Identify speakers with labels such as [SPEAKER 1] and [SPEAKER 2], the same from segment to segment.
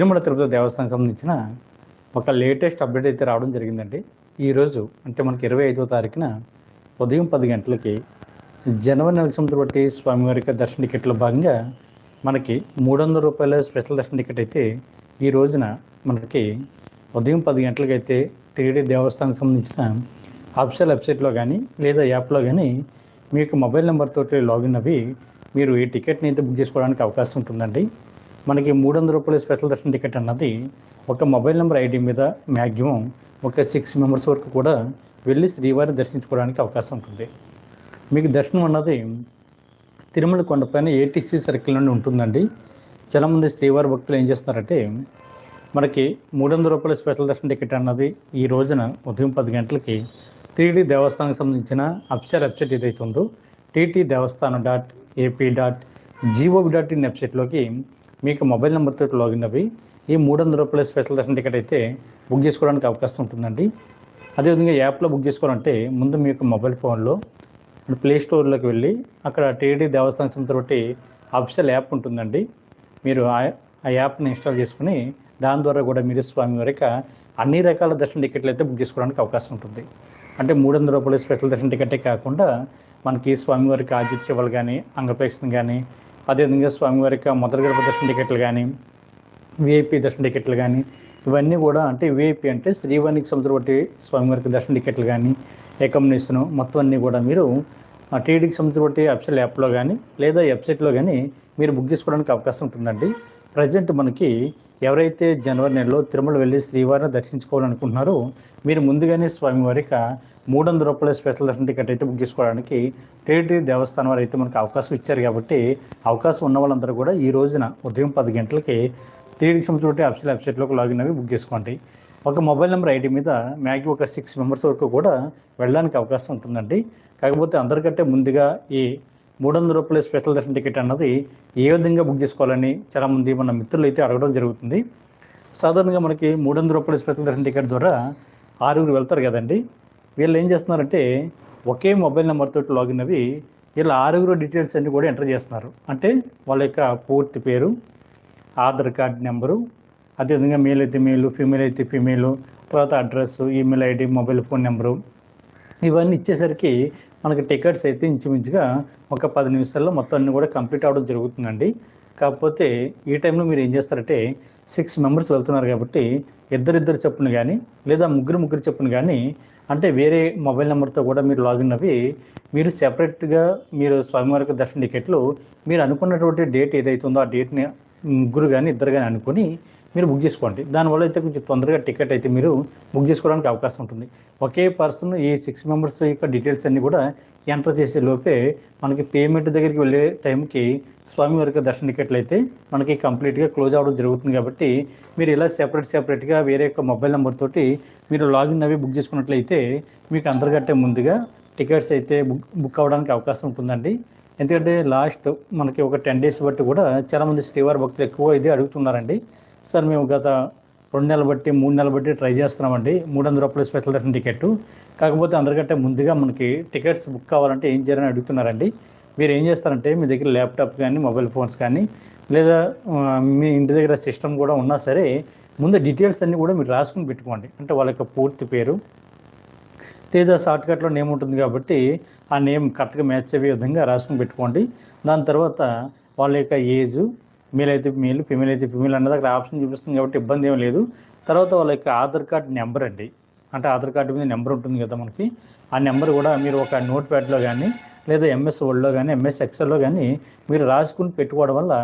[SPEAKER 1] తిరుమల తిరుపతి దేవస్థానం సంబంధించిన ఒక latest update అయితే రావడం జరిగిందండి. ఈరోజు అంటే మనకి ఇరవై ఐదో తారీఖున ఉదయం పది గంటలకి జనవరి నెల సంవత్సరం బట్టి స్వామివారికి దర్శన టికెట్లో భాగంగా మనకి మూడు వందల రూపాయల స్పెషల్ దర్శన టికెట్ అయితే ఈ రోజున మనకి ఉదయం పది గంటలకి అయితే టీడీ దేవస్థానం సంబంధించిన అఫిషియల్ వెబ్సైట్లో కానీ లేదా యాప్లో కానీ మీకు మొబైల్ నెంబర్తో లాగిన్ అవి మీరు ఈ టికెట్ని అయితే బుక్ చేసుకోవడానికి అవకాశం ఉంటుందండి. మనకి మూడు వందల రూపాయల స్పెషల్ దర్శనం టికెట్ అన్నది ఒక మొబైల్ నెంబర్ ఐడి మీద మ్యాక్సిమం ఒక సిక్స్ మెంబర్స్ వరకు కూడా వెళ్ళి శ్రీవారిని దర్శించుకోవడానికి అవకాశం ఉంటుంది. మీకు దర్శనం అన్నది తిరుమల కొండపైన ఏటీసీ సర్కిల్ నుండి ఉంటుందండి. చాలామంది శ్రీవారి భక్తులు ఏం చేస్తున్నారంటే మనకి మూడు వందల రూపాయల స్పెషల్ దర్శన టికెట్ అన్నది ఈ రోజున ఉదయం పది గంటలకి టీటీ దేవస్థానానికి సంబంధించిన అఫిషియల్ వెబ్సైట్ ఏదైతే ఉందో TT Devasthanam dot AP dot gov dot in వెబ్సైట్లోకి మీకు మొబైల్ నెంబర్తో లాగిన్ అవి ఈ మూడు వందల రూపాయల స్పెషల్ దర్శన టికెట్ అయితే బుక్ చేసుకోవడానికి అవకాశం ఉంటుందండి. అదేవిధంగా యాప్లో బుక్ చేసుకోవాలంటే ముందు మీకు మొబైల్ ఫోన్లో ప్లే స్టోర్లోకి వెళ్ళి అక్కడ టీడీ దేవస్థానం సంస్థ అఫిషియల్ యాప్ ఉంటుందండి. మీరు ఆ ఆ యాప్ని ఇన్స్టాల్ చేసుకుని దాని ద్వారా కూడా మీరు స్వామి వరకు అన్ని రకాల దర్శన టికెట్లు అయితే బుక్ చేసుకోవడానికి అవకాశం ఉంటుంది. అంటే మూడు వందల రూపాయల స్పెషల్ దర్శన టికెటే కాకుండా మనకి స్వామివారికి ఆతిథ్య కానీ అంగప్రేక్షణ కానీ అదేవిధంగా స్వామివారికి మొదటి గడప దర్శన టికెట్లు కానీ విఐపి దర్శన టికెట్లు కానీ ఇవన్నీ కూడా అంటే విఐపి అంటే శ్రీవారికి సముద్ర స్వామివారికి దర్శన టికెట్లు కానీ అకామిడేషన్ మొత్తం అన్నీ కూడా మీరు ఆ టీడీకి సముద్ర వెబ్సైట్ యాప్లో కానీ లేదా వెబ్సైట్లో కానీ మీరు బుక్ చేసుకోవడానికి అవకాశం ఉంటుందండి. ప్రజెంట్ మనకి ఎవరైతే జనవరి నెలలో తిరుమల వెళ్ళి శ్రీవారిని దర్శించుకోవాలనుకుంటున్నారో మీరు ముందుగానే స్వామివారికి మూడు వందల రూపాయల స్పెషల్ దర్శన టికెట్ అయితే బుక్ చేసుకోవడానికి టీటీ దేవస్థానం వారు అయితే మనకు అవకాశం ఇచ్చారు కాబట్టి అవకాశం ఉన్న వాళ్ళందరూ కూడా ఈ రోజున ఉదయం పది గంటలకి టీడీకి సంబంధించిన అఫిషియల్ వెబ్సైట్లోకి లాగిన్ అవి బుక్ చేసుకోండి. ఒక మొబైల్ నెంబర్ ఐడి మీద మ్యాక్సి ఒక సిక్స్ మెంబర్స్ వరకు కూడా వెళ్ళడానికి అవకాశం ఉంటుందండి. కాకపోతే అందరికంటే ముందుగా ఈ మూడు వందల రూపాయల స్పెషల్ దర్శన టికెట్ అన్నది ఏ విధంగా బుక్ చేసుకోవాలని చాలామంది మన మిత్రులు అయితే అడగడం జరుగుతుంది. సాధారణంగా మనకి మూడు వందల రూపాయల స్పెషల్ దర్శన టికెట్ ద్వారా ఆరుగురు వెళ్తారు కదండి. వీళ్ళు ఏం చేస్తున్నారంటే ఒకే మొబైల్ నెంబర్తో లాగిన్ అవి వీళ్ళ ఆరుగురు డీటెయిల్స్ అన్ని కూడా ఎంటర్ చేస్తున్నారు. అంటే వాళ్ళ యొక్క పూర్తి పేరు ఆధార్ కార్డ్ నెంబరు అదేవిధంగా మేల్ అయితే మేలు ఫీమేల్ అయితే ఫీమేలు తర్వాత address email ID mobile phone number ఇవన్నీ ఇచ్చేసరికి మనకి టికెట్స్ అయితే ఇంచుమించుగా ఒక పది నిమిషాల్లో మొత్తం అన్ని కూడా కంప్లీట్ అవ్వడం జరుగుతుందండి. కాకపోతే ఈ టైంలో మీరు ఏం చేస్తారంటే సిక్స్ మెంబర్స్ వెళ్తున్నారు కాబట్టి ఇద్దరిద్దరు చెప్పున కానీ లేదా ముగ్గురు ముగ్గురు చెప్పున కానీ అంటే వేరే మొబైల్ నెంబర్తో కూడా మీరు లాగిన్ అవి మీరు సెపరేట్గా మీరు స్వామివారికి దర్శన టికెట్లు మీరు అనుకున్నటువంటి డేట్ ఏదైతుందో ఆ డేట్ని ముగ్గురు కానీ ఇద్దరు కానీ అనుకుని మీరు బుక్ చేసుకోండి. దానివల్ల అయితే కొంచెం తొందరగా టికెట్ అయితే మీరు బుక్ చేసుకోవడానికి అవకాశం ఉంటుంది. ఒకే పర్సన్ ఈ సిక్స్ మెంబర్స్ యొక్క డీటెయిల్స్ అన్నీ కూడా ఎంటర్ చేసే లోపే మనకి పేమెంట్ దగ్గరికి వెళ్ళే టైంకి స్వామివారికి దర్శన టికెట్లు అయితే మనకి కంప్లీట్గా క్లోజ్ అవ్వడం జరుగుతుంది కాబట్టి మీరు ఇలా సెపరేట్ సెపరేట్గా వేరే యొక్క మొబైల్ నెంబర్ తోటి మీరు లాగిన్ అవి బుక్ చేసుకున్నట్లయితే మీకు అందరికంటే ముందుగా టికెట్స్ అయితే బుక్ బుక్ అవ్వడానికి అవకాశం ఉంటుందండి. ఎందుకంటే లాస్ట్ మనకి ఒక టెన్ డేస్ బట్టి కూడా చాలామంది శ్రీవారి భక్తులు ఎక్కువ ఇది అడుగుతున్నారండి. సార్ మేము గత రెండు నెలలు బట్టి మూడు నెలలు బట్టి ట్రై చేస్తున్నామండి. మూడు వందల రూపాయలు స్పెషల్ దర్శన టికెట్ కాకపోతే అందరికంటే ముందుగా మనకి టికెట్స్ బుక్ కావాలంటే ఏం చేయాలని అడుగుతున్నారండి. మీరు ఏం చేస్తారంటే మీ దగ్గర ల్యాప్టాప్ కానీ మొబైల్ ఫోన్స్ కానీ లేదా మీ ఇంటి దగ్గర సిస్టమ్ కూడా ఉన్నా సరే ముందు డీటెయిల్స్ అన్నీ కూడా మీరు రాసుకుని పెట్టుకోండి. అంటే వాళ్ళ యొక్క పూర్తి పేరు లేదా షార్ట్కట్లో నేమ్ ఉంటుంది కాబట్టి ఆ నేమ్ కరెక్ట్గా మ్యాచ్ అయ్యే విధంగా రాసుకుని పెట్టుకోండి. దాని తర్వాత వాళ్ళ యొక్క ఏజ్ మేల్ అయితే మేల్ ఫిమేల్ అయితే ఫిమేల్ అన్నది అక్కడ ఆప్షన్ చూపిస్తుంది కాబట్టి ఇబ్బంది ఏం లేదు. తర్వాత వాళ్ళ యొక్క ఆధార్ కార్డ్ నెంబర్ అండి. అంటే ఆధార్ కార్డు మీద నెంబర్ ఉంటుంది కదా మనకి. ఆ నెంబర్ కూడా మీరు ఒక నోట్ ప్యాడ్లో కానీ లేదా ఎంఎస్ వర్డ్లో కానీ ఎంఎస్ ఎక్సెల్లో కానీ మీరు రాసుకుని పెట్టుకోవడం వల్ల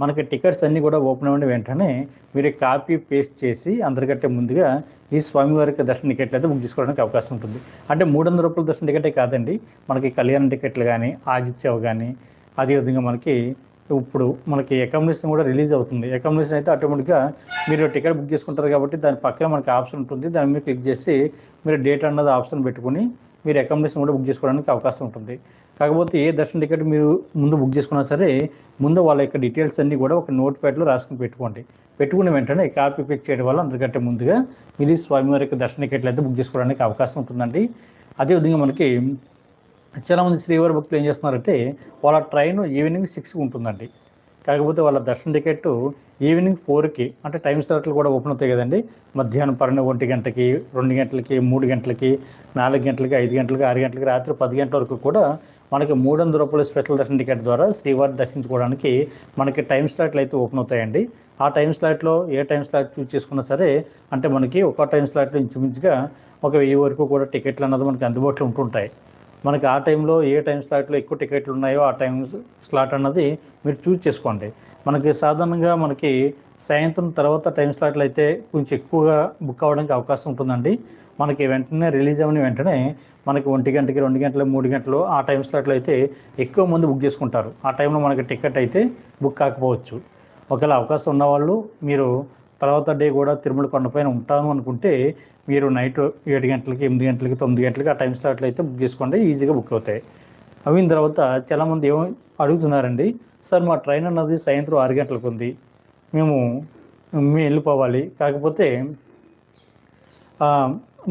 [SPEAKER 1] మనకి టికెట్స్ అన్నీ కూడా ఓపెన్ అవ్వడం వెంటనే మీరు కాపీ పేస్ట్ చేసి అందరికంటే ముందుగా ఈ స్వామివారికి దర్శన టికెట్లు అయితే బుక్ చేసుకోవడానికి అవకాశం ఉంటుంది. అంటే మూడు వందల రూపాయల దర్శన టికెటే కాదండి. మనకి కళ్యాణ టికెట్లు కానీ ఆజిత్ సేవ కానీ అదేవిధంగా మనకి ఇప్పుడు మనకి అకామిడేషన్ కూడా రిలీజ్ అవుతుంది. అకామిడేషన్ అయితే ఆటోమేటిక్గా మీరు టికెట్ బుక్ చేసుకుంటారు కాబట్టి దాని పక్కన మనకి ఆప్షన్ ఉంటుంది. దాని మీద క్లిక్ చేసి మీరు డేట్ అన్నది ఆప్షన్ పెట్టుకుని మీరు అకామిడేషన్ కూడా బుక్ చేసుకోవడానికి అవకాశం ఉంటుంది. కాకపోతే ఏ దర్శన టికెట్ మీరు ముందు బుక్ చేసుకున్నా సరే ముందు వాళ్ళ యొక్క డీటెయిల్స్ అన్నీ కూడా ఒక నోట్ ప్యాడ్లో రాసుకుని పెట్టుకోండి. పెట్టుకున్న వెంటనే కాపీ పిక్ చేయడం వల్ల అందరికంటే ముందుగా మీరు స్వామివారి యొక్క దర్శన టికెట్లు అయితే బుక్ చేసుకోవడానికి అవకాశం ఉంటుందండి. అదేవిధంగా మనకి చాలామంది శ్రీవారి భక్తులు ఏం చేస్తున్నారంటే వాళ్ళ ట్రైన్ ఈవినింగ్ సిక్స్కి ఉంటుందండి. కాకపోతే వాళ్ళ దర్శన టికెట్ ఈవినింగ్ ఫోర్కి అంటే టైం స్లాట్లు కూడా ఓపెన్ అవుతాయి కదండి. మధ్యాహ్నం పన్నెండు ఒంటి గంటకి రెండు గంటలకి మూడు గంటలకి నాలుగు గంటలకి ఐదు గంటలకి ఆరు గంటలకి రాత్రి పది గంటల వరకు కూడా మనకి మూడు వందల రూపాయల స్పెషల్ దర్శన టికెట్ ద్వారా శ్రీవారిని దర్శించుకోవడానికి మనకి టైం స్లాట్లు అయితే ఓపెన్ అవుతాయండి. ఆ టైం స్లాట్లో ఏ టైం స్లాట్ చూస్ చేసుకున్నా సరే అంటే మనకి ఒక టైం స్లాట్లో ఇంచుమించుగా ఒక వెయ్యి వరకు కూడా టికెట్లు అన్నది మనకి అందుబాటులో ఉంటుంటాయి. మనకి ఆ టైంలో ఏ టైం స్లాట్లో ఎక్కువ టికెట్లు ఉన్నాయో ఆ టైం స్లాట్ అన్నది మీరు చూస్ చేసుకోండి. మనకి సాధారణంగా మనకి సాయంత్రం తర్వాత టైం స్లాట్లు అయితే కొంచెం ఎక్కువగా బుక్ అవ్వడానికి అవకాశం ఉంటుందండి. మనకి వెంటనే రిలీజ్ అవని వెంటనే మనకి ఒంటి గంటకి రెండు గంటలు మూడు గంటలు ఆ టైం స్లాట్లో అయితే ఎక్కువ మంది బుక్ చేసుకుంటారు. ఆ టైంలో మనకి టికెట్ అయితే బుక్ కాకపోవచ్చు. ఒకవేళ అవకాశం ఉన్నవాళ్ళు మీరు తర్వాత డే కూడా తిరుమల కొండపైన ఉంటాను అనుకుంటే మీరు నైట్ ఏడు గంటలకి ఎనిమిది గంటలకి తొమ్మిది గంటలకి ఆ టైం స్లాట్లో అయితే బుక్ చేసుకోండి. ఈజీగా బుక్ అవుతాయి. అయిన తర్వాత చాలామంది ఏమో అడుగుతున్నారండి సార్ మా ట్రైన్ అన్నది సాయంత్రం ఆరు గంటలకు ఉంది. మేము మేము వెళ్ళిపోవాలి. కాకపోతే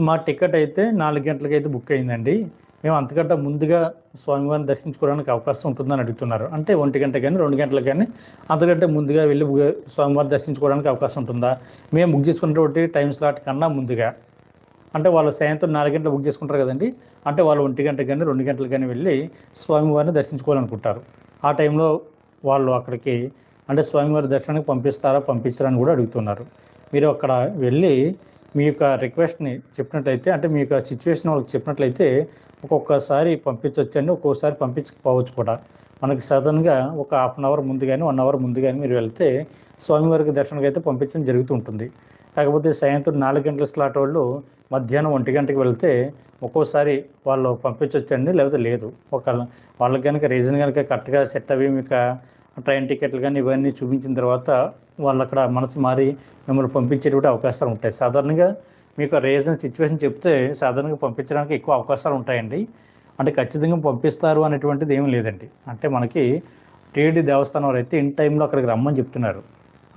[SPEAKER 1] మా టికెట్ అయితే నాలుగు గంటలకి అయితే బుక్ అయిందండి. మేము అంతకంటే ముందుగా స్వామివారిని దర్శించుకోవడానికి అవకాశం ఉంటుందని అడుగుతున్నారు. అంటే ఒంటి గంట కానీ రెండు గంటలకు కానీ అంతకంటే ముందుగా వెళ్ళి స్వామివారిని దర్శించుకోవడానికి అవకాశం ఉంటుందా? మేము బుక్ చేసుకున్నటువంటి టైం స్లాట్ కన్నా ముందుగా. అంటే వాళ్ళు సాయంత్రం నాలుగు గంటలు బుక్ చేసుకుంటారు కదండి. అంటే వాళ్ళు ఒంటి గంట కానీ రెండు గంటలకు కానీ వెళ్ళి స్వామివారిని దర్శించుకోవాలనుకుంటారు. ఆ టైంలో వాళ్ళు అక్కడికి అంటే స్వామివారి దర్శనానికి పంపిస్తారా పంపించరా అని కూడా అడుగుతున్నారు. మీరు అక్కడ వెళ్ళి మీ యొక్క రిక్వెస్ట్ని చెప్పినట్లయితే అంటే మీ యొక్క సిచ్యువేషన్ వాళ్ళకి చెప్పినట్లయితే ఒక్కొక్కసారి పంపించవచ్చండి ఒక్కొక్కసారి పంపించకపోవచ్చు కూడా. మనకి సడన్గా ఒక హాఫ్ అన్ అవర్ ముందు కానీ వన్ అవర్ ముందు కానీ మీరు వెళ్తే స్వామివారికి దర్శనకి అయితే పంపించడం జరుగుతూ ఉంటుంది. కాకపోతే సాయంత్రం నాలుగు గంటల స్లాట్ వాళ్ళు మధ్యాహ్నం ఒంటి గంటకి వెళ్తే ఒక్కోసారి వాళ్ళు పంపించవచ్చండి లేకపోతే లేదు. ఒక వాళ్ళకి కనుక రీజన్ కనుక కరెక్ట్గా సెట్ అవి మీకు ట్రైన్ టికెట్లు కానీ ఇవన్నీ చూపించిన తర్వాత వాళ్ళు అక్కడ మనసు మారి మిమ్మల్ని పంపించేటువంటి అవకాశాలు ఉంటాయి. సాధారణంగా మీకు రీజన్ సిచ్యువేషన్ చెప్తే సాధారణంగా పంపించడానికి ఎక్కువ అవకాశాలు ఉంటాయండి. అంటే ఖచ్చితంగా పంపిస్తారు అనేటువంటిది ఏమీ లేదండి. అంటే మనకి టీడీ దేవస్థానం వారు అయితే ఇన్ టైంలో అక్కడికి రమ్మని చెప్తున్నారు.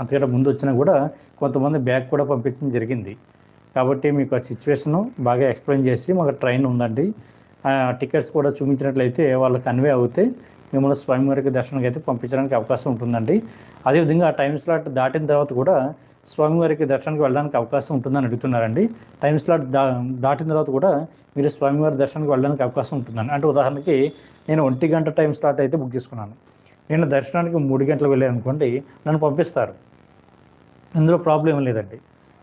[SPEAKER 1] అంతకంటే ముందు వచ్చినా కూడా కొంతమంది బ్యాగ్ కూడా పంపించడం జరిగింది. కాబట్టి మీకు ఆ సిచ్యువేషను బాగా ఎక్స్ప్లెయిన్ చేసి మాకు ట్రైన్ ఉందండి. టికెట్స్ కూడా చూపించినట్లయితే వాళ్ళకి కన్వే అవుతే మిమ్మల్ని స్వామివారికి దర్శనానికి అయితే పంపించడానికి అవకాశం ఉంటుందండి. అదేవిధంగా ఆ టైం స్లాట్ దాటిన తర్వాత కూడా స్వామివారికి దర్శనానికి వెళ్ళడానికి అవకాశం ఉంటుందని అడుగుతున్నారండి. టైం స్లాట్ దా దాటిన తర్వాత కూడా మీరు స్వామివారి దర్శనానికి వెళ్ళడానికి అవకాశం ఉంటుందని అంటే ఉదాహరణకి నేను ఒంటి గంట టైం స్లాట్ అయితే బుక్ చేసుకున్నాను. నేను దర్శనానికి మూడు గంటలు వెళ్ళాను అనుకోండి నన్ను పంపిస్తారు. ఇందులో ప్రాబ్లం ఏం లేదండి.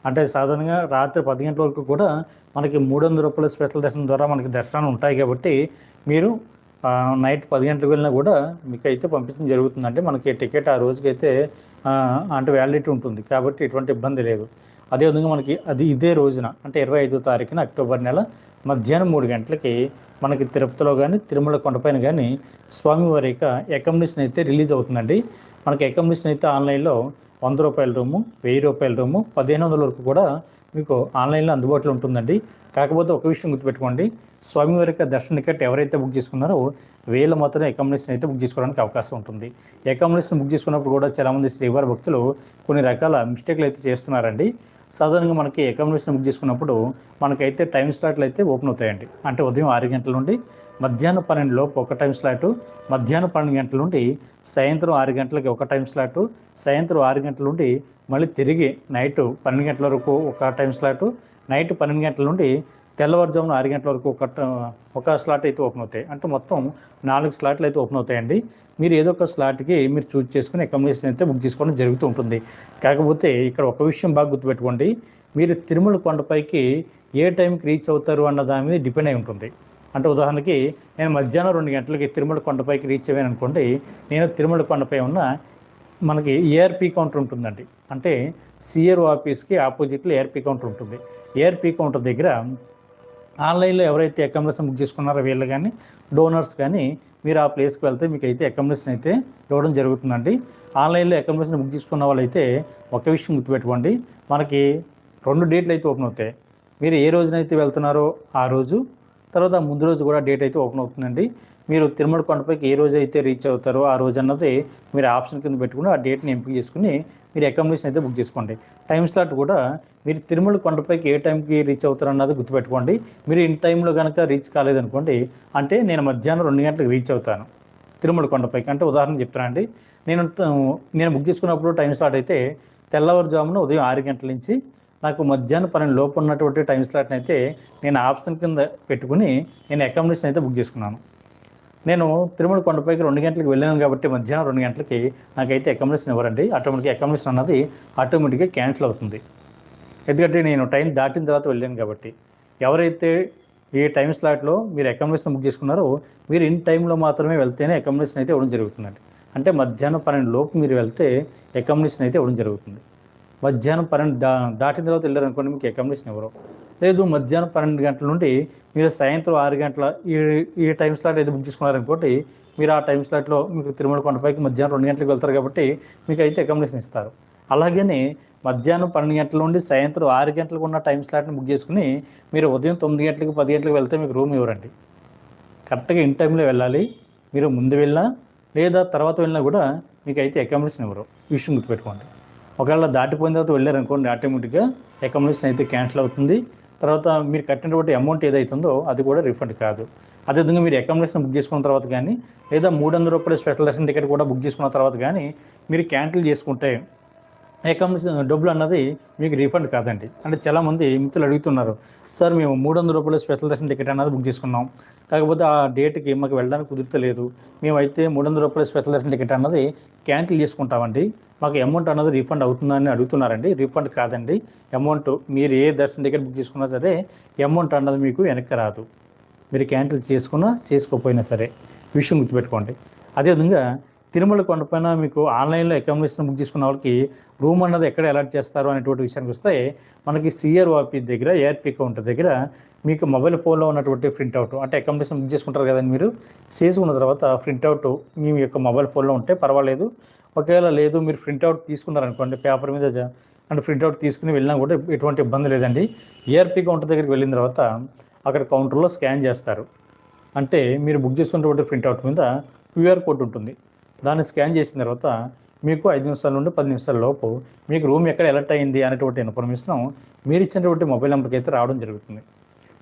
[SPEAKER 1] అంటే సాధారణంగా రాత్రి పది గంటల వరకు కూడా మనకి మూడు వందల రూపాయల స్పెషల్ దర్శనం ద్వారా మనకి దర్శనాలు ఉంటాయి కాబట్టి మీరు నైట్ పది గంటలకు వెళ్ళినా కూడా మీకు అయితే పంపించడం జరుగుతుంది అంటే మనకి టికెట్ ఆ రోజుకైతే అంటే వ్యాలిడిటీ ఉంటుంది. కాబట్టి ఎటువంటి ఇబ్బంది లేదు. అదేవిధంగా మనకి అది ఇదే రోజున అంటే ఇరవై ఐదో తారీఖున అక్టోబర్ నెల మధ్యాహ్నం మూడు గంటలకి మనకి తిరుపతిలో కానీ తిరుమల కొండపైన కానీ స్వామివారి యొక్క అకామిడేషన్ అయితే రిలీజ్ అవుతుందండి. మనకి అకామిడేషన్ అయితే ఆన్లైన్లో వంద రూపాయల రూము వెయ్యి రూపాయల రూము పదిహేను వందల వరకు కూడా మీకు ఆన్లైన్లో అందుబాటులో ఉంటుందండి. కాకపోతే ఒక విషయం గుర్తుపెట్టుకోండి. స్వామివారి యొక్క దర్శన టికెట్ ఎవరైతే బుక్ చేసుకున్నారో వేల మాత్రమే అకామిడేషన్ అయితే బుక్ చేసుకోవడానికి అవకాశం ఉంటుంది. అకామిడేషన్ బుక్ చేసుకున్నప్పుడు కూడా చాలామంది శ్రీవారి భక్తులు కొన్ని రకాల మిస్టేక్లు అయితే చేస్తున్నారండి. సాధారణంగా మనకి అకామిడేషన్ బుక్ చేసుకున్నప్పుడు మనకైతే టైం స్లాట్లు అయితే ఓపెన్ అవుతాయండి. అంటే ఉదయం ఆరు గంటల నుండి మధ్యాహ్నం పన్నెండు లోపు ఒక టైం స్లాటు మధ్యాహ్నం పన్నెండు గంటల నుండి సాయంత్రం ఆరు గంటలకి ఒక టైం స్లాటు సాయంత్రం ఆరు గంటల నుండి మళ్ళీ తిరిగి నైట్ పన్నెండు గంటల వరకు ఒక టైం స్లాటు నైట్ పన్నెండు గంటల నుండి తెల్లవారుజామున ఆరు గంటల వరకు ఒక ట- ఒక స్లాట్ అయితే ఓపెన్ అవుతాయి. అంటే మొత్తం నాలుగు స్లాట్లు అయితే ఓపెన్ అవుతాయండి. మీరు ఏదో ఒక స్లాట్కి మీరు చూజ్ చేసుకుని అకామిడేషన్ అయితే బుక్ చేసుకోవడం జరుగుతూ ఉంటుంది. కాకపోతే ఇక్కడ ఒక విషయం బాగా గుర్తుపెట్టుకోండి. మీరు తిరుమల కొండపైకి ఏ టైంకి రీచ్ అవుతారు అన్న దాని మీద డిపెండ్ అయి ఉంటుంది. అంటే ఉదాహరణకి నేను మధ్యాహ్నం రెండు గంటలకి తిరుమల కొండపైకి రీచ్ అయ్యాను అనుకోండి నేను తిరుమల కొండపై ఉన్న మనకి ఏఆర్పి కౌంటర్ ఉంటుందండి. అంటే సిఆర్ఓ ఆఫీస్కి ఆపోజిట్లో ఏఆర్పి కౌంటర్ ఉంటుంది. ఏఆర్పి కౌంటర్ దగ్గర ఆన్లైన్లో ఎవరైతే అకామిడేషన్ బుక్ చేసుకున్నారో వీళ్ళు కానీ డోనర్స్ కానీ మీరు ఆ ప్లేస్కి వెళ్తే మీకు అయితే అకామిడేషన్ అయితే ఇవ్వడం జరుగుతుందండి. ఆన్లైన్లో అకామిడేషన్ బుక్ చేసుకున్న వాళ్ళైతే ఒక విషయం గుర్తుపెట్టుకోండి. మనకి రెండు డేట్లు అయితే ఓపెన్ అవుతాయి. మీరు ఏ రోజునైతే వెళ్తున్నారో ఆ రోజు తర్వాత ముందు రోజు కూడా డేట్ అయితే ఓపెన్ అవుతుందండి. మీరు తిరుమల కొండపైకి ఏ రోజు అయితే రీచ్ అవుతారో ఆ రోజు అన్నది మీరు ఆప్షన్ కింద పెట్టుకుని ఆ డేట్ని ఎంపిక చేసుకుని మీరు అకామిడేషన్ అయితే బుక్ చేసుకోండి. టైం స్లాట్ కూడా మీరు తిరుమల కొండపైకి ఏ టైంకి రీచ్ అవుతారు అన్నది గుర్తుపెట్టుకోండి. మీరు ఇన్ టైంలో కనుక రీచ్ కాలేదనుకోండి అంటే నేను మధ్యాహ్నం రెండు గంటలకు రీచ్ అవుతాను తిరుమల కొండపైకి. అంటే ఉదాహరణ చెప్తానండి నేను నేను బుక్ చేసుకున్నప్పుడు టైం స్లాట్ అయితే తెల్లవారుజామున ఉదయం ఆరు గంటల నుంచి నాకు మధ్యాహ్నం పన్నెండు లోపు ఉన్నటువంటి టైం స్లాట్ని అయితే నేను ఆప్షన్ కింద పెట్టుకుని నేను అకామిడేషన్ అయితే బుక్ చేసుకున్నాను. నేను తిరుమల కొండపైకి రెండు గంటలకు వెళ్ళాను కాబట్టి మధ్యాహ్నం రెండు గంటలకి నాకైతే అకామిడేషన్ ఇవ్వరండి. ఆటోమేటిక్గా అకామిడేషన్ అన్నది ఆటోమేటిక్గా క్యాన్సిల్ అవుతుంది. ఎందుకంటే నేను టైం దాటిన తర్వాత వెళ్ళాను కాబట్టి. ఎవరైతే ఏ టైం స్లాట్లో మీరు అకామిడేషన్ బుక్ చేసుకున్నారో మీరు ఇన్ టైంలో మాత్రమే వెళ్తేనే అకామిడేషన్ అయితే ఇవ్వడం జరుగుతుందండి. అంటే మధ్యాహ్నం పన్నెండు లోపు మీరు వెళ్తే అకామిడేషన్ అయితే ఇవ్వడం జరుగుతుంది. మధ్యాహ్నం పన్నెండు దా దాటిన తర్వాత వెళ్ళారు అనుకోండి మీకు అకామిడేషన్ ఇవ్వరు. లేదు మధ్యాహ్నం పన్నెండు గంటల నుండి మీరు సాయంత్రం ఆరు గంటల ఈ ఈ టైం స్లాట్ అయితే బుక్ చేసుకున్నారనుకోటి మీరు ఆ టైం స్లాట్లో మీకు తిరుమల కొండపైకి మధ్యాహ్నం రెండు గంటలకు వెళ్తారు కాబట్టి మీకు అయితే అకామిడేషన్ ఇస్తారు. అలాగనే మధ్యాహ్నం పన్నెండు గంటల నుండి సాయంత్రం ఆరు గంటలకు ఉన్న టైం స్లాట్ని బుక్ చేసుకుని మీరు ఉదయం తొమ్మిది గంటలకు పది గంటలకు వెళ్తే మీకు రూమ్ ఇవ్వరండి. కరెక్ట్గా ఇన్ టైంలో వెళ్ళాలి మీరు ముందు వెళ్ళినా లేదా తర్వాత వెళ్ళినా కూడా మీకు అయితే అకామిడేషన్ ఇవ్వరు. విషయం గుర్తుపెట్టుకోండి. ఒకవేళ దాటిపోయిన తర్వాత వెళ్ళారనుకోండి ఆటోమేటిక్గా అకామిడేషన్ అయితే క్యాన్సిల్ అవుతుంది. తర్వాత మీరు కట్టినటువంటి అమౌంట్ ఏదైతుందో అది కూడా రిఫండ్ కాదు. అదేవిధంగా మీరు అకామిడేషన్ బుక్ చేసుకున్న తర్వాత కానీ లేదా మూడు వందల రూపాయల స్పెషల్ దర్శన టికెట్ కూడా బుక్ చేసుకున్న తర్వాత కానీ మీరు క్యాన్సిల్ చేసుకుంటే అకామిడేషన్ డబ్బులు అన్నది మీకు రీఫండ్ కాదండి. అంటే చాలామంది మిత్రులు అడుగుతున్నారు సార్ మేము మూడు వందల రూపాయల స్పెషల్ దర్శనం టికెట్ అన్నది బుక్ చేసుకున్నాం. కాకపోతే ఆ డేట్కి మాకు వెళ్ళడానికి కుదురుతలేదు. మేమైతే మూడు వందల రూపాయల స్పెషల్ దర్శనం టికెట్ అన్నది క్యాన్సిల్ చేసుకుంటామండి. మాకు అమౌంట్ అన్నది రీఫండ్ అవుతుందని అడుగుతున్నారండి. రీఫండ్ కాదండి. అమౌంట్ మీరు ఏ దర్శనం టికెట్ బుక్ చేసుకున్నా సరే అమౌంట్ అన్నది మీకు వెనక్కి రాదు. మీరు క్యాన్సిల్ చేసుకున్నా చేసుకోకపోయినా సరే. విషయం గుర్తుపెట్టుకోండి. అదేవిధంగా తిరుమల కొండపైన మీకు ఆన్లైన్లో అకామిడేషన్ బుక్ చేసుకున్న వాళ్ళకి రూమ్ అన్నది ఎక్కడ అలర్ట్ చేస్తారు అనేటువంటి విషయానికి వస్తే మనకి C R O P office దగ్గర ఏఆర్పీ కౌంటర్ దగ్గర మీకు మొబైల్ ఫోన్లో ఉన్నటువంటి ప్రింట్అవుట్ అంటే అకామిడేషన్ బుక్ చేసుకుంటారు కదండి మీరు. చేసుకున్న తర్వాత ప్రింట్అవుట్ మీ యొక్క మొబైల్ ఫోన్లో ఉంటే పర్వాలేదు. ఒకవేళ లేదు మీరు ప్రింట్అవుట్ తీసుకున్నారనుకోండి పేపర్ మీద అంటే ప్రింట్అవుట్ తీసుకుని వెళ్ళినా కూడా ఎటువంటి ఇబ్బంది లేదండి. ఏఆర్పీ కౌంటర్ దగ్గరికి వెళ్ళిన తర్వాత అక్కడ కౌంటర్లో స్కాన్ చేస్తారు. అంటే మీరు బుక్ చేసుకున్నటువంటి ప్రింట్అవుట్ మీద క్యూఆర్ కోడ్ ఉంటుంది. దాన్ని స్కాన్ చేసిన తర్వాత మీకు ఐదు నిమిషాల నుండి పది నిమిషాల లోపు మీకు రూమ్ ఎక్కడ ఎలర్ట్ అయింది అనేటువంటి ఇన్ఫర్మేషన్ మీరు ఇచ్చినటువంటి మొబైల్ నెంబర్కి అయితే రావడం జరుగుతుంది.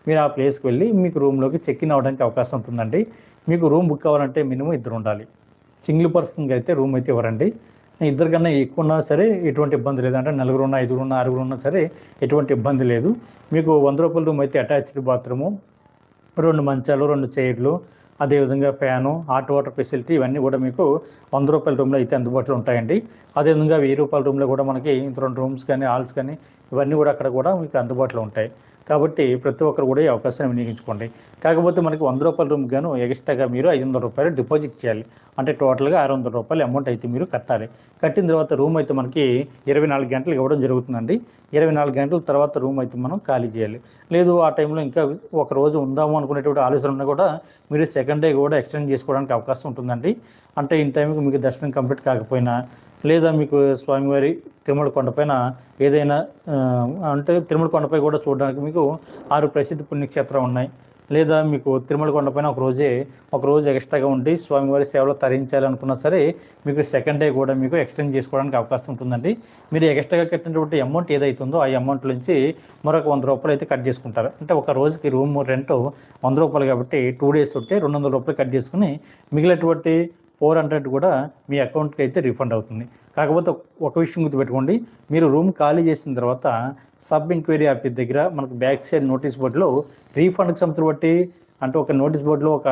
[SPEAKER 1] మీరు ఆ ప్లేస్కి వెళ్ళి మీకు రూమ్లోకి చెక్ ఇన్ అవ్వడానికి అవకాశం ఉంటుందండి. మీకు రూమ్ బుక్ అవ్వాలంటే మినిమం ఇద్దరు ఉండాలి. సింగిల్ పర్సన్కి అయితే రూమ్ అయితే ఇవ్వరండి. ఇద్దరు కన్నా ఎక్కువ ఉన్నా సరే ఎటువంటి ఇబ్బంది లేదు అంటే నలుగురు ఉన్న ఐదుగురు ఉన్న ఆరుగురు ఉన్నా సరే ఎటువంటి ఇబ్బంది లేదు. మీకు వంద రూపాయల రూమ్ అయితే అటాచ్డ్ బాత్రూము రెండు మంచాలు రెండు చైర్లు అదేవిధంగా ఫ్యాను హాట్ వాటర్ ఫెసిలిటీ ఇవన్నీ కూడా మీకు వంద రూపాయల రూమ్లో అయితే అందుబాటులో ఉంటాయండి. అదేవిధంగా వెయ్యి రూపాయల రూమ్లో కూడా మనకి ఇంత రెండు రూమ్స్ కానీ హాల్స్ కానీ ఇవన్నీ కూడా అక్కడ కూడా మీకు అందుబాటులో ఉంటాయి. కాబట్టి ప్రతి ఒక్కరు కూడా ఈ అవకాశాన్ని వినియోగించుకోండి. కాకపోతే మనకి వంద రూపాయల రూమ్ గాను ఎక్స్ట్రాగా మీరు ఐదు వందల రూపాయలు డిపాజిట్ చేయాలి. అంటే టోటల్గా ఆరు వందల రూపాయలు అమౌంట్ అయితే మీరు కట్టాలి. కట్టిన తర్వాత రూమ్ అయితే మనకి ఇరవై నాలుగు గంటలు ఇవ్వడం జరుగుతుందండి. ఇరవై నాలుగు గంటల తర్వాత రూమ్ అయితే మనం ఖాళీ చేయాలి. లేదు ఆ టైంలో ఇంకా ఒక రోజు ఉందాము అనుకునేటువంటి ఆలోచన ఉన్నా కూడా మీరు సెకండ్ డే కూడా ఎక్స్టెండ్ చేసుకోవడానికి అవకాశం ఉంటుందండి. అంటే ఇన్ టైంకి మీకు దర్శనం కంప్లీట్ కాకపోయినా లేదా మీకు స్వామివారి తిరుమల కొండపైన ఏదైనా అంటే తిరుమల కొండపై కూడా చూడడానికి మీకు ఆరు ప్రసిద్ధ పుణ్యక్షేత్రాలు ఉన్నాయి. లేదా మీకు తిరుమల కొండపైన ఒక రోజే ఒక రోజు ఎక్స్ట్రాగా ఉండి స్వామివారి సేవలో తరించాలనుకున్నా సరే మీకు సెకండ్ డే కూడా మీకు ఎక్స్టెండ్ చేసుకోవడానికి అవకాశం ఉంటుందండి. మీరు ఎక్స్ట్రాగా కట్టినటువంటి అమౌంట్ ఏదైతుందో ఆ అమౌంట్ నుంచి మరొక వంద రూపాయలు అయితే కట్ చేసుకుంటారు. అంటే ఒక రోజుకి రూమ్ రెంట్ వంద రూపాయలు కాబట్టి టూ డేస్ ఉంటే రెండు వందల రూపాయలు కట్ చేసుకుని మిగిలినటువంటి ఫోర్ హండ్రెడ్ కూడా మీ అకౌంట్కి అయితే రిఫండ్ అవుతుంది. కాకపోతే ఒక విషయం గుర్తుపెట్టుకోండి మీరు రూమ్ ఖాళీ చేసిన తర్వాత సబ్ ఎంక్వైరీ ఆఫీస్ దగ్గర మనకు బ్యాక్ సైడ్ నోటీస్ బోర్డులో రీఫండ్కి సంబంధించి బట్టి అంటే ఒక నోటీస్ బోర్డులో ఒక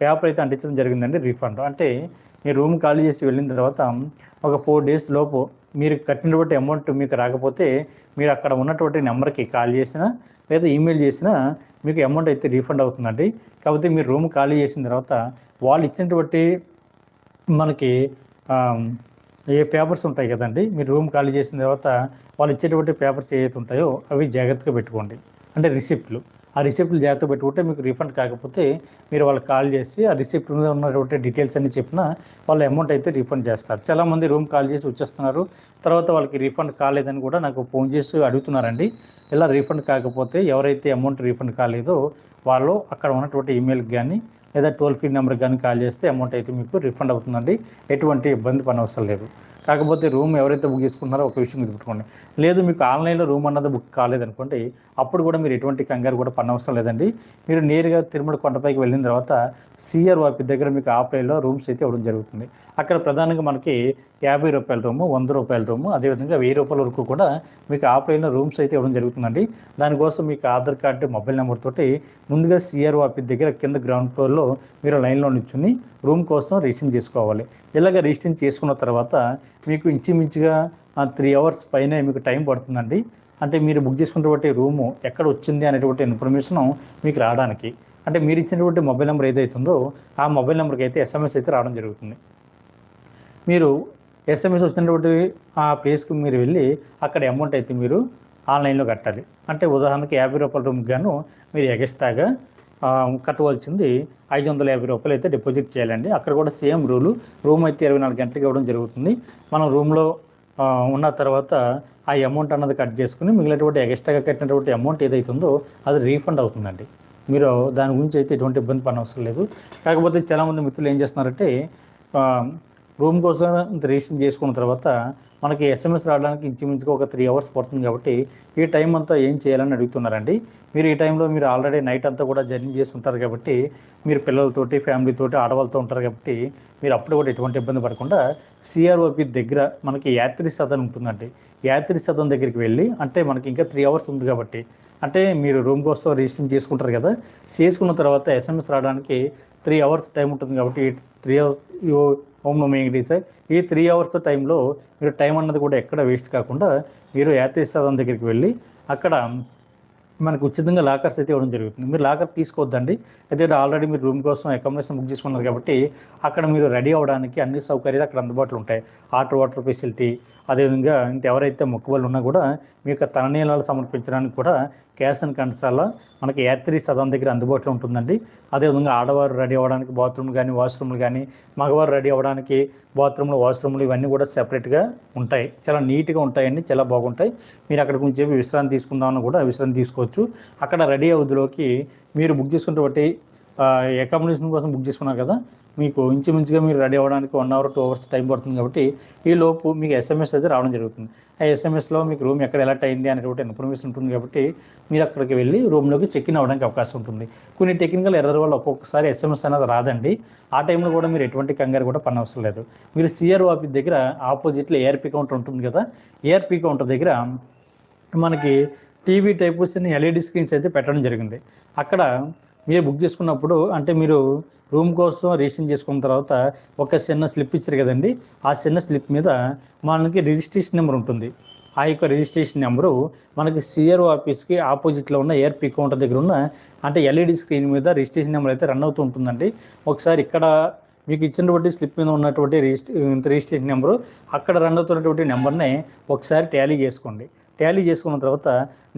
[SPEAKER 1] పేపర్ అయితే అంటించడం జరిగిందండి రీఫండ్. అంటే మీరు రూమ్ ఖాళీ చేసి వెళ్ళిన తర్వాత ఒక ఫోర్ డేస్ లోపు మీరు కట్టినటువంటి అమౌంట్ మీకు రాకపోతే మీరు అక్కడ ఉన్నటువంటి నెంబర్కి కాల్ చేసినా లేదా ఈమెయిల్ చేసినా మీకు అమౌంట్ అయితే రీఫండ్ అవుతుందండి. కాకపోతే మీరు రూమ్ ఖాళీ చేసిన తర్వాత వాళ్ళు ఇచ్చినటువంటి మనకి ఏ పేపర్స్ ఉంటాయి కదండి మీరు రూమ్ ఖాళీ చేసిన తర్వాత వాళ్ళు ఇచ్చేటువంటి పేపర్స్ ఏవైతే ఉంటాయో అవి జాగ్రత్తగా పెట్టుకోండి. అంటే రిసిప్ట్లు. ఆ రిసిప్ట్లు జాగ్రత్తగా పెట్టుకుంటే మీకు రీఫండ్ కాకపోతే మీరు వాళ్ళకి కాల్ చేసి ఆ రిసిప్ట్ మీద ఉన్నటువంటి డీటెయిల్స్ అన్ని చెప్పినా వాళ్ళ అమౌంట్ అయితే రీఫండ్ చేస్తారు. చాలామంది రూమ్ కాల్ చేసి వచ్చేస్తున్నారు. తర్వాత వాళ్ళకి రీఫండ్ కాలేదని కూడా నాకు ఫోన్ చేసి అడుగుతున్నారండి. ఇలా రీఫండ్ కాకపోతే ఎవరైతే అమౌంట్ రీఫండ్ కాలేదో వాళ్ళు అక్కడ ఉన్నటువంటి ఈమెయిల్కి కానీ లేదా టోల్ ఫ్రీ నెంబర్కి కానీ కాల్ చేస్తే అమౌంట్ అయితే మీకు రిఫండ్ అవుతుందండి. ఎటువంటి ఇబ్బంది పడవసరం లేదు. కాకపోతే రూమ్ ఎవరైతే బుక్ చేసుకున్నారో ఒక విషయం గుర్తుపెట్టుకోండి లేదు మీకు ఆన్లైన్లో రూమ్ అన్నది బుక్ కాలేదనుకోండి అప్పుడు కూడా మీరు ఎటువంటి కంగారు కూడా పనవసరం లేదండి. మీరు నేరుగా తిరుమల కొండపైకి వెళ్ళిన తర్వాత సిఆర్ఓపి దగ్గర మీకు ఆఫ్లైన్లో రూమ్స్ అయితే ఇవ్వడం జరుగుతుంది. అక్కడ ప్రధానంగా మనకి యాభై రూపాయల రూము వంద రూపాయల రూము అదేవిధంగా వెయ్యి రూపాయల వరకు కూడా మీకు ఆఫ్లైన్లో రూమ్స్ అయితే ఇవ్వడం జరుగుతుందండి. దానికోసం మీకు ఆధార్ కార్డు మొబైల్ నెంబర్ తోటి ముందుగా సిఆర్ ఆఫీస్ దగ్గర కింద గ్రౌండ్ ఫ్లోర్లో మీరు లైన్లో నిల్చుని రూమ్ కోసం రిజిస్ట్రేషన్ చేసుకోవాలి. ఇలాగ రిజిస్ట్రేషన్ చేసుకున్న తర్వాత మీకు ఇంచుమించుగా త్రీ అవర్స్ పైన మీకు టైం పడుతుందండి. అంటే మీరు బుక్ చేసుకున్నటువంటి రూము ఎక్కడ వచ్చింది అనేటువంటి ఇన్ఫర్మేషన్ మీకు రావడానికి. అంటే మీరు ఇచ్చినటువంటి మొబైల్ నెంబర్ ఏదైతుందో ఆ మొబైల్ నెంబర్కి అయితే ఎస్ఎంఎస్ అయితే రావడం జరుగుతుంది. మీరు ఎస్ఎంఎస్ వచ్చినటువంటి ఆ ప్లేస్కి మీరు వెళ్ళి అక్కడ అమౌంట్ అయితే మీరు ఆన్లైన్లో కట్టాలి. అంటే ఉదాహరణకి యాభై రూపాయల రూమ్కి గాను మీరు ఎక్స్ట్రాగా కట్టవలసింది ఐదు వందల యాభై రూపాయలు అయితే డిపాజిట్ చేయాలండి. అక్కడ కూడా సేమ్ రూలు. రూమ్ అయితే ఇరవై నాలుగు గంటలకు ఇవ్వడం జరుగుతుంది. మనం రూమ్లో ఉన్న తర్వాత ఆ అమౌంట్ అన్నది కట్ చేసుకుని మిగిలినటువంటి ఎక్స్ట్రాగా కట్టినటువంటి అమౌంట్ ఏదైతే ఉందో అది రీఫండ్ అవుతుందండి. మీరు దాని గురించి అయితే ఎటువంటి ఇబ్బంది పడనవసరం లేదు. కాకపోతే చాలామంది మిత్రులు ఏం చేస్తున్నారంటే రూమ్ కోసం రిజిస్ట్రేషన్ చేసుకున్న తర్వాత మనకి ఎస్ఎంఎస్ రావడానికి ఇంచుమించుగా ఒక త్రీ అవర్స్ పడుతుంది కాబట్టి ఈ టైం అంతా ఏం చేయాలని అడుగుతున్నారండి. మీరు ఈ టైంలో మీరు ఆల్రెడీ నైట్ అంతా కూడా జర్నీ చేసి ఉంటారు కాబట్టి మీరు పిల్లలతోటి ఫ్యామిలీతోటి ఆడవాళ్ళతో ఉంటారు కాబట్టి మీరు అప్పుడు కూడా ఎటువంటి ఇబ్బంది పడకుండా సిఆర్ఓపి దగ్గర మనకి యాత్రి సదన్ ఉంటుందండి. యాత్రి సదన్ దగ్గరికి వెళ్ళి అంటే మనకి ఇంకా త్రీ అవర్స్ ఉంది కాబట్టి అంటే మీరు రూమ్ కోసం రిజిస్ట్రేషన్ చేసుకుంటారు కదా చేసుకున్న తర్వాత ఎస్ఎంఎస్ రావడానికి త్రీ అవర్స్ టైం ఉంటుంది కాబట్టి three hours home no English ఈ త్రీ అవర్స్ టైంలో మీరు టైం అన్నది కూడా ఎక్కడ వేస్ట్ కాకుండా మీరు యాత్రి దగ్గరికి వెళ్ళి అక్కడ మనకు ఉచితంగా లాకర్స్ అయితే ఇవ్వడం జరుగుతుంది. మీరు లాకర్ తీసుకోవద్దండి. అయితే ఆల్రెడీ మీరు రూమ్ కోసం అకామిడేషన్ బుక్ చేసుకున్నారు కాబట్టి అక్కడ మీరు రెడీ అవ్వడానికి అన్ని సౌకర్యాలు అక్కడ అందుబాటులో ఉంటాయి. వాటర్ వాటర్ ఫెసిలిటీ అదేవిధంగా ఇంకెవరైతే మొక్కుబళ్ళు ఉన్నా కూడా మీ యొక్క తలనీలాలు సమర్పించడానికి కూడా క్యాష్ అండ్ కన్సాల మనకి యాత్రి సదన్ దగ్గర అందుబాటులో ఉంటుందండి. అదేవిధంగా ఆడవారు రెడీ అవ్వడానికి బాత్రూమ్ కానీ వాష్రూమ్లు కానీ మగవారు రెడీ అవ్వడానికి బాత్రూమ్లు వాష్రూమ్లు ఇవన్నీ కూడా సెపరేట్గా ఉంటాయి. చాలా నీట్గా ఉంటాయండి చాలా బాగుంటాయి. మీరు అక్కడ కొంచెం విశ్రాంతి తీసుకుందామని కూడా విశ్రాంతి తీసుకోవచ్చు. అక్కడ రెడీ అవుతులోకి మీరు బుక్ చేసుకున్నటువంటి అకామిడేషన్ కోసం బుక్ చేసుకున్నారు కదా మీకు ఇంచుమించుగా మీరు రెడీ అవ్వడానికి one hour two hours time పడుతుంది కాబట్టి ఈ లోపు మీకు ఎస్ఎంఎస్ అయితే రావడం జరుగుతుంది. ఆ ఎస్ఎంఎస్లో మీకు రూమ్ ఎక్కడ ఎలర్ట్ అయింది అనేటువంటి ఇన్ఫర్మేషన్ ఉంటుంది కాబట్టి మీరు అక్కడికి వెళ్ళి రూమ్లోకి చెక్ ఇన్ అవ్వడానికి అవకాశం ఉంటుంది. కొన్ని టెక్నికల్ ఎర్రర్ వల్ల ఒక్కొక్కసారి ఎస్ఎంఎస్ అనేది రాదండి. ఆ టైంలో కూడా మీరు ఎటువంటి కంగారు కూడా పనవసరం లేదు. మీరు సిఆర్ ఆఫీస్ దగ్గర ఆపోజిట్లో ఏఆర్పీ కౌంటర్ ఉంటుంది కదా ఏఆర్పీ కౌంటర్ దగ్గర మనకి టీవీ టైప్ వచ్చిన ఎల్ఈడి స్క్రీన్స్ అయితే పెట్టడం జరిగింది. అక్కడ మీరు బుక్ చేసుకున్నప్పుడు అంటే మీరు రూమ్ కోసం రిజిస్ట్రేషన్ చేసుకున్న తర్వాత ఒక చిన్న స్లిప్ ఇచ్చారు కదండి. ఆ చిన్న స్లిప్ మీద మనకి రిజిస్ట్రేషన్ నెంబర్ ఉంటుంది. ఆ యొక్క రిజిస్ట్రేషన్ నెంబరు మనకి సిఆర్ఓ ఆఫీస్కి ఆపోజిట్లో ఉన్న ఏఆర్పీ కౌంటర్ దగ్గర ఉన్న అంటే ఎల్ఈడి స్క్రీన్ మీద రిజిస్ట్రేషన్ నెంబర్ అయితే రన్ అవుతూ ఉంటుందండి. ఒకసారి ఇక్కడ మీకు ఇచ్చినటువంటి స్లిప్ మీద ఉన్నటువంటి రిజిస్ట్రే రిజిస్ట్రేషన్ నెంబరు అక్కడ రన్ అవుతున్నటువంటి నెంబర్ని ఒకసారి ట్యాలీ చేసుకోండి. ట్యాలీ చేసుకున్న తర్వాత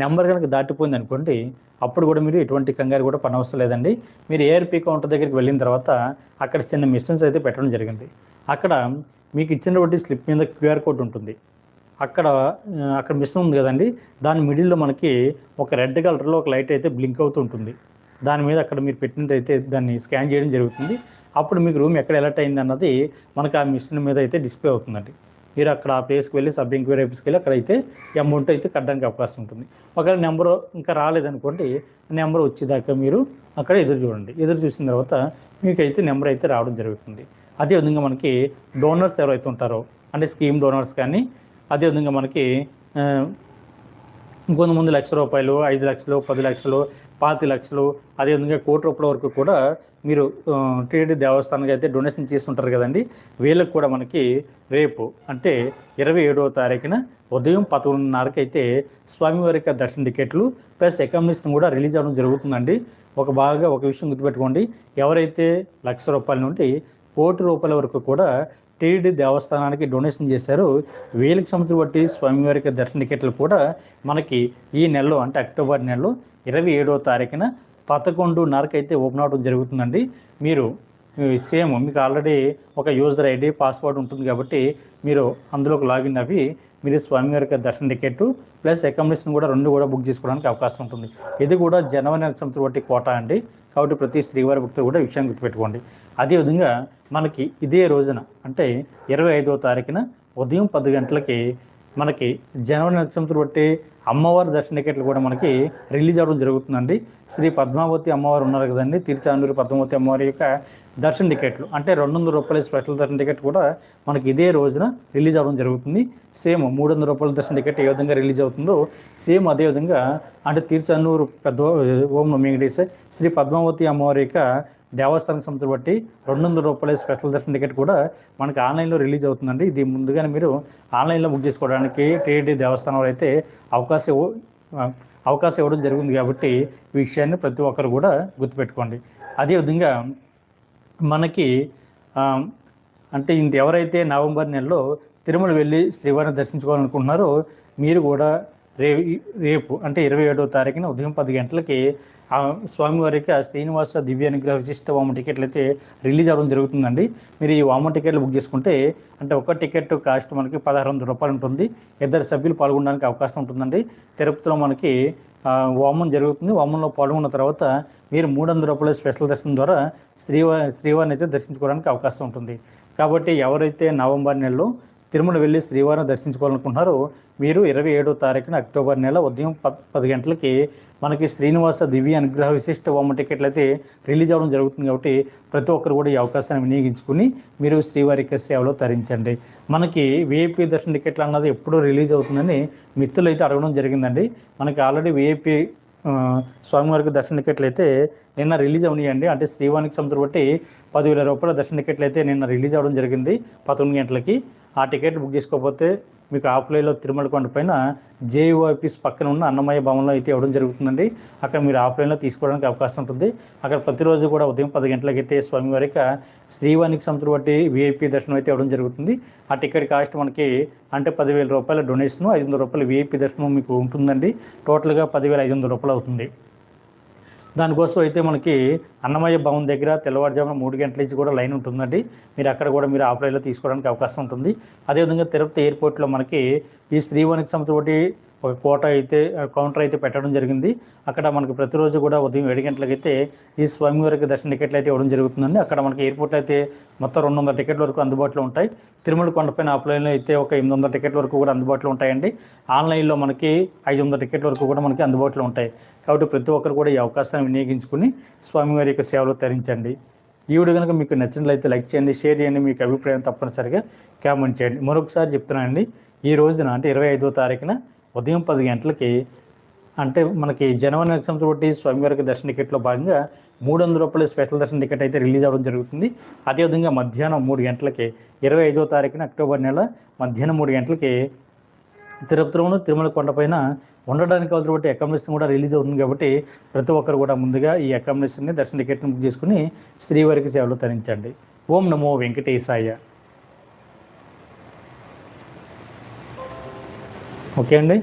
[SPEAKER 1] నెంబర్ కనుక దాటిపోయింది అనుకోండి అప్పుడు కూడా మీరు ఎటువంటి కంగారు కూడా పనవసరం లేదండి. మీరు ఏఆర్పీ కౌంటర్ దగ్గరికి వెళ్ళిన తర్వాత అక్కడ చిన్న మిషన్స్ అయితే పెట్టడం జరిగింది. అక్కడ మీకు ఇచ్చినటువంటి స్లిప్ మీద క్యూఆర్ కోడ్ ఉంటుంది. అక్కడ అక్కడ మిషన్ ఉంది కదండి దాని మిడిల్లో మనకి ఒక రెడ్ కలర్లో ఒక లైట్ అయితే బ్లింక్ అవుతూ ఉంటుంది. దాని మీద అక్కడ మీరు పెట్టినట్టయితే దాన్ని స్కాన్ చేయడం జరుగుతుంది. అప్పుడు మీకు రూమ్ ఎక్కడ ఎలర్ట్ అయింది అన్నది మనకు ఆ మిషన్ మీద అయితే డిస్ప్లే అవుతుందండి. మీరు అక్కడ ఆ ప్లేస్కి వెళ్ళి సబ్ ఎంక్వైరీ ఆఫీస్కి వెళ్ళి అక్కడ అయితే అమౌంట్ అయితే కట్టడానికి అవకాశం ఉంటుంది. ఒకవేళ నెంబర్ ఇంకా రాలేదనుకోండి నెంబర్ వచ్చేదాకా మీరు అక్కడ ఎదురు చూడండి. ఎదురు చూసిన తర్వాత మీకైతే నెంబర్ అయితే రావడం జరుగుతుంది. అదేవిధంగా మనకి డోనర్స్ ఎవరైతే ఉంటారో అంటే స్కీమ్ డోనర్స్ కానీ అదేవిధంగా మనకి ఇంకొంతమంది లక్ష రూపాయలు ఐదు లక్షలు పది లక్షలు పాతి లక్షలు అదేవిధంగా కోటి రూపాయల వరకు కూడా మీరు టీడీ దేవస్థానానికి అయితే డొనేషన్ చేస్తుంటారు కదండి. వీళ్ళకి కూడా మనకి రేపు అంటే ఇరవై ఏడవ తారీఖున ఉదయం పదకొండున్నరకు అయితే స్వామివారి యొక్క దర్శన టికెట్లు ప్లస్ అకామిడేషన్ కూడా రిలీజ్ అవ్వడం జరుగుతుందండి. ఒక బాగా ఒక విషయం గుర్తుపెట్టుకోండి. ఎవరైతే లక్ష రూపాయల నుండి కోటి రూపాయల వరకు కూడా టీడీ దేవస్థానానికి డొనేషన్ చేశారు. వేలకు సంవత్సరం బట్టి స్వామివారికి దర్శన టికెట్లు కూడా మనకి ఈ నెలలో అంటే అక్టోబర్ నెలలో ఇరవై ఏడవ తారీఖున పదకొండున్నరకు అయితే ఓపెన్ అవడం జరుగుతుందండి. మీరు సేమ్ మీకు ఆల్రెడీ ఒక యూజర్ ఐడి పాస్వర్డ్ ఉంటుంది కాబట్టి మీరు అందులోకి లాగిన్ అవి మీరు స్వామివారి యొక్క దర్శన టికెట్ ప్లస్ అకామిడేషన్ కూడా రెండు కూడా బుక్ చేసుకోవడానికి అవకాశం ఉంటుంది. ఇది కూడా జనవరి నెల సంవత్సరం బట్టి కోట అండి. కాబట్టి ప్రతి శ్రీవారి భక్తులు కూడా విషయాన్ని గుర్తుపెట్టుకోండి. అదేవిధంగా మనకి ఇదే రోజున అంటే ఇరవై ఐదవ తారీఖున ఉదయం పది గంటలకి మనకి జనవరి నక్షత్రం బట్టి అమ్మవారి దర్శన టికెట్లు కూడా మనకి రిలీజ్ అవ్వడం జరుగుతుందండి. శ్రీ పద్మావతి అమ్మవారు ఉన్నారు కదండి. తిరుచానూరు పద్మావతి అమ్మవారి యొక్క దర్శన టికెట్లు. అంటే రెండు వందల రూపాయల స్పెషల్ దర్శన టికెట్ కూడా మనకి ఇదే రోజున రిలీజ్ అవ్వడం జరుగుతుంది. సేమ్ మూడు వందల రూపాయల దర్శన టికెట్ ఏ విధంగా రిలీజ్ అవుతుందో సేమ్ అదే విధంగా అంటే తిరుచానూరు పెద్ద ఓం నమో శ్రీ పద్మావతి అమ్మవారి యొక్క దేవస్థానం సంస్థ బట్టి రెండు వందల రూపాయల స్పెషల్ దర్శన టికెట్ కూడా మనకి ఆన్లైన్లో రిలీజ్ అవుతుందండి. ఇది ముందుగానే మీరు ఆన్లైన్లో బుక్ చేసుకోవడానికి టీఏటీ దేవస్థానంలో అయితే అవకాశం అవకాశం ఇవ్వడం జరిగింది కాబట్టి ఈ విషయాన్ని ప్రతి ఒక్కరు కూడా గుర్తుపెట్టుకోండి. అదేవిధంగా మనకి అంటే ఇంత ఎవరైతే నవంబర్ నెలలో తిరుమల వెళ్ళి శ్రీవారిని దర్శించుకోవాలనుకుంటున్నారో మీరు కూడా రే రేపు అంటే ఇరవై ఏడవ తారీఖున ఉదయం పది గంటలకి ఆ స్వామివారికి ఆ శ్రీనివాస దివ్య అనుగ్రహ విశిష్ట వామ టికెట్లు అయితే రిలీజ్ అవ్వడం జరుగుతుందండి. మీరు ఈ వామ టికెట్లు బుక్ చేసుకుంటే అంటే ఒక టికెట్ కాస్ట్ మనకి పదహారు వందల రూపాయలు ఉంటుంది. ఇద్దరు సభ్యులు పాల్గొనడానికి అవకాశం ఉంటుందండి. తిరుపతిలో మనకి వామన్ వామం జరుగుతుంది. వామన్లో పాల్గొన్న తర్వాత మీరు మూడు వందల రూపాయల స్పెషల్ దర్శనం ద్వారా శ్రీవా శ్రీవారిని అయితే దర్శించుకోవడానికి అవకాశం ఉంటుంది. కాబట్టి ఎవరైతే నవంబర్ నెలలో తిరుమల వెళ్ళి శ్రీవారిని దర్శించుకోవాలనుకుంటున్నారు. మీరు ఇరవై ఏడో తారీఖున అక్టోబర్ నెల ఉదయం పద్ పది గంటలకి మనకి శ్రీనివాస దివ్య అనుగ్రహ విశిష్ట బొమ్మ టికెట్లు అయితే రిలీజ్ అవ్వడం జరుగుతుంది కాబట్టి ప్రతి ఒక్కరు కూడా ఈ అవకాశాన్ని వినియోగించుకుని మీరు శ్రీవారి సేవలో తరించండి. మనకి విఐపి దర్శన టికెట్లు అన్నది ఎప్పుడు రిలీజ్ అవుతుందని మిత్రులు అయితే అడగడం జరిగిందండి. మనకి ఆల్రెడీ విఐపి స్వామివారికి దర్శన టికెట్లు అయితే నిన్న రిలీజ్ అవునాయండి. అంటే శ్రీవానికి సముద్రం బట్టి పదివేల రూపాయల దర్శన టికెట్లు అయితే నిన్న రిలీజ్ అవ్వడం జరిగింది పదకొండు గంటలకి. ఆ టికెట్ బుక్ చేసుకోకపోతే మీకు ఆఫ్లైన్లో తిరుమల కొండ పైన జేయూ ఆఫీస్ పక్కన ఉన్న అన్నమయ్య భవన్లో అయితే ఇవ్వడం జరుగుతుందండి. అక్కడ మీరు ఆఫ్లైన్లో తీసుకోవడానికి అవకాశం ఉంటుంది. అక్కడ ప్రతిరోజు కూడా ఉదయం పది గంటలకి అయితే స్వామివారి శ్రీవానికి సంతులు బట్టి వీఐపీ దర్శనం అయితే ఇవ్వడం జరుగుతుంది. ఆ టికెట్ కాస్ట్ మనకి అంటే పదివేల రూపాయల డొనేషన్ ఐదు వందల రూపాయల వీఐపీ దర్శనం మీకు ఉంటుందండి. టోటల్గా పదివేల ఐదు వందల రూపాయలు అవుతుంది. దానికోసం అయితే మనకి అన్నమయ్య భవన్ దగ్గర తెల్లవారుజామున మూడు గంటల నుంచి కూడా లైన్ ఉంటుందండి. మీరు అక్కడ కూడా మీరు ఆఫ్లైన్లో తీసుకోవడానికి అవకాశం ఉంటుంది. అదేవిధంగా తిరుపతి ఎయిర్పోర్ట్లో మనకి ఈ శ్రీవానికి సంబంధించి ఒక కోట అయితే కౌంటర్ అయితే పెట్టడం జరిగింది. అక్కడ మనకి ప్రతిరోజు కూడా ఉదయం ఏడు గంటలకైతే ఈ స్వామివారికి దర్శన టికెట్లు అయితే ఇవ్వడం జరుగుతుందండి. అక్కడ మనకి ఎయిర్పోర్ట్లో అయితే మొత్తం రెండు వందల టికెట్ల వరకు అందుబాటులో ఉంటాయి. తిరుమల కొండపైన ఆఫ్లైన్లో అయితే ఒక ఎనిమిది వందల టికెట్ల వరకు కూడా అందుబాటులో ఉంటాయండి. ఆన్లైన్లో మనకి ఐదు వందల టికెట్ల వరకు కూడా మనకి అందుబాటులో ఉంటాయి. కాబట్టి ప్రతి ఒక్కరు కూడా ఈ అవకాశాన్ని వినియోగించుకుని స్వామివారి యొక్క సేవలు తరించండి. ఈ వీడియో కనుక మీకు నచ్చినట్లయితే లైక్ చేయండి షేర్ చేయండి. మీకు అభిప్రాయం తప్పనిసరిగా కామెంట్ చేయండి. మరొకసారి చెప్తున్నానండి. ఈ రోజున అంటే ఇరవై ఐదో తారీఖున ఉదయం పది గంటలకి అంటే మనకి జనవరి నక్షత్రం బట్టి స్వామివారికి దర్శన టికెట్లో భాగంగా మూడు వందల రూపాయల స్పెషల్ దర్శన టికెట్ అయితే రిలీజ్ అవ్వడం జరుగుతుంది. అదేవిధంగా మధ్యాహ్నం మూడు గంటలకి ఇరవై ఐదో తారీఖున అక్టోబర్ నెల మధ్యాహ్నం మూడు గంటలకి తిరుపతిలోను తిరుమల కొండపైన ఉండడానికి అవసరం బట్టి అకామిడేషన్ కూడా రిలీజ్ అవుతుంది కాబట్టి ప్రతి ఒక్కరు కూడా ముందుగా ఈ అకామిడేషన్ని దర్శన టికెట్ని బుక్ చేసుకుని శ్రీవారికి సేవలు తరించండి. ఓం నమో వెంకటేశాయ. ఓకే అండి.